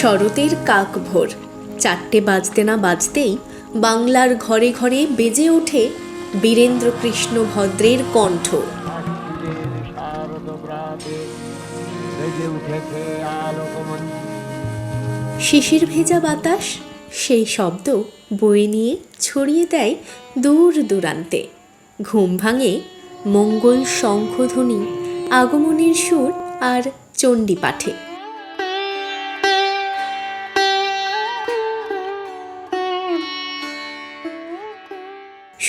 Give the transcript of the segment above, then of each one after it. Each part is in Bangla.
শরতের কাক ভোর। চারটে বাজতে না বাজতেই বাংলার ঘরে ঘরে বেজে ওঠে বীরেন্দ্র কৃষ্ণ ভদ্রের কণ্ঠ। শিশির ভেজা বাতাস, সেই শব্দ বয়ে নিয়ে ছড়িয়ে দেয় দূর দূরান্তে। ঘুম ভাঙে মঙ্গল শঙ্খধ্বনি, আগমনের সুর আর চণ্ডী পাঠে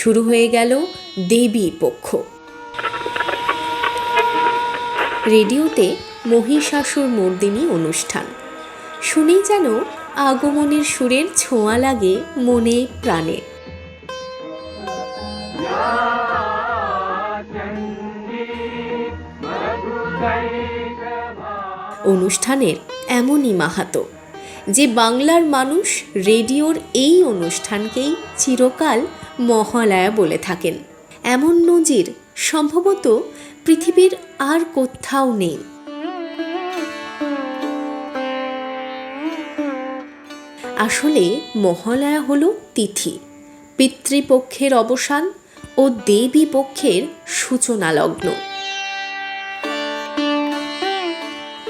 শুরু হয়ে গেল দেবী পক্ষ। রেডিওতে মহিষাসুর মর্দিনী অনুষ্ঠান। শুনেই যেন আগমনের সুরের ছোঁয়া লাগে মনে প্রাণে। অনুষ্ঠানের এমনই মাহাতো, যে বাংলার মানুষ রেডিওর এই অনুষ্ঠানকেই চিরকাল মহালয়া বলে থাকেন। এমন নজির সম্ভবত পৃথিবীর আর কোথাও নেই। আসলে মহালয়া হল তিথি, পিতৃপক্ষের অবসান ও দেবী পক্ষের সূচনা লগ্ন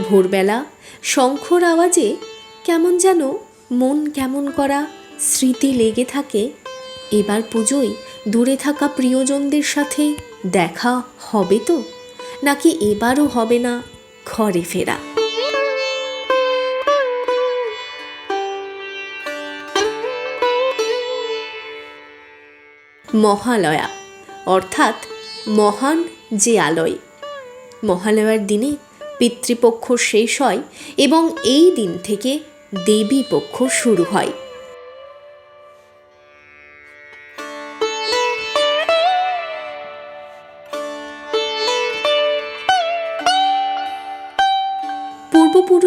ভোরবেলা শঙ্খর আওয়াজে কেমন যেন মন কেমন করা স্মৃতি লেগে থাকে এবার পুজোয় দূরে থাকা প্রিয়জনদের সাথে দেখা হবে তো? নাকি এবারও হবে না ঘরে ফেরা? মহালয়া, অর্থাৎ মহান যে আলয়। মহালয়ার দিনে পিতৃপক্ষ শেষ হয় এবং এই দিন থেকে দেবী পক্ষ শুরু হয়।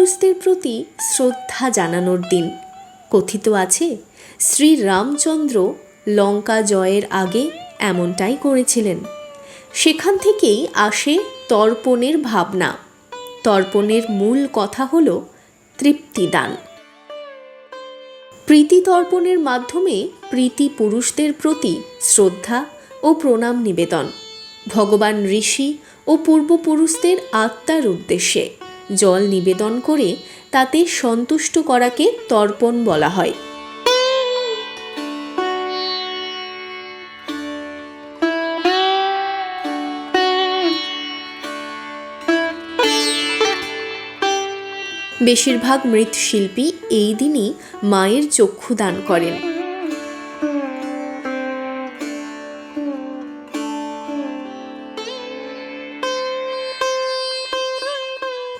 পূর্বপুরুষদের প্রতি শ্রদ্ধা জানানোর দিন। কথিত আছে শ্রী রামচন্দ্র লঙ্কা জয়ের আগে এমনটাই করেছিলেন। সেখান থেকেই আসে তর্পণের ভাবনা। তর্পণের মূল কথা হল তৃপ্তিদান। প্রীতি তর্পণের মাধ্যমে প্রীতি পুরুষদের প্রতি শ্রদ্ধা ও প্রণাম নিবেদন। ভগবান ঋষি ও পূর্বপুরুষদের আত্মার উদ্দেশ্যে। জল নিবেদন করে তাতে সন্তুষ্ট করাকে তর্পণ বলা হয়। বেশিরভাগ মৃৎশিল্পী এই দিনই মায়ের চক্ষু দান করেন।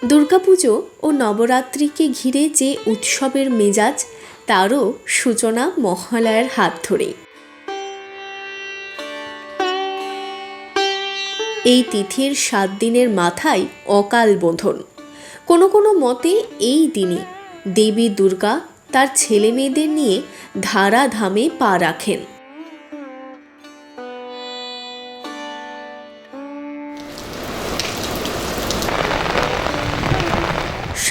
দুর্গাপুজো ও নবরাত্রিকে ঘিরে যে উৎসবের মেজাজ, তারও সূচনা মহালয়ার হাত ধরেই। এই তিথির সাত দিনের মাথায় অকাল বোধন। কোনো কোনো মতে এই দিনই দেবী দুর্গা তার ছেলে মেয়েদের নিয়ে ধারাধামে পা রাখেন।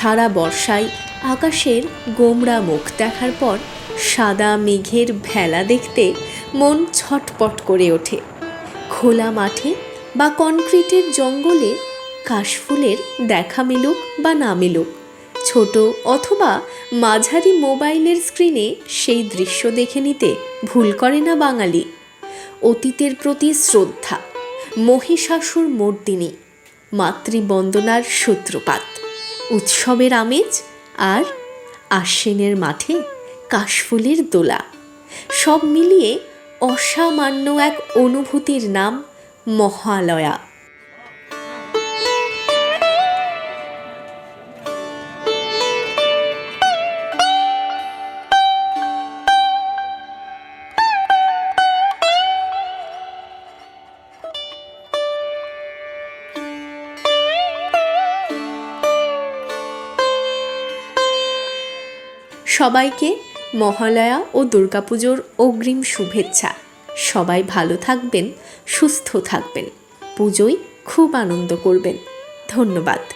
সারা বর্ষায় আকাশের গোমরা মুখ দেখার পর সাদা মেঘের ভেলা দেখতে মন ছটপট করে ওঠে। খোলা মাঠে বা কনক্রিটের জঙ্গলে কাশফুলের দেখা মিলুক বা না মিলুক, ছোট অথবা মাঝারি মোবাইলের স্ক্রিনে সেই দৃশ্য দেখে নিতে ভুল করে না বাঙালি। অতীতের প্রতি শ্রদ্ধা, মহিষাসুর মর্দিনী, মাতৃবন্দনার সূত্রপাত। উৎসবের আমেজ আর আশ্বিনের মাঠে কাশফুলের দোলা। সব মিলিয়ে অসামান্য এক অনুভূতির নাম মহালয়া। সবাইকে মহালয়া ও দুর্গাপুজোর অগ্রিম শুভেচ্ছা। সবাই ভালো থাকবেন, সুস্থ থাকবেন। পুজোয় খুব আনন্দ করবেন। ধন্যবাদ।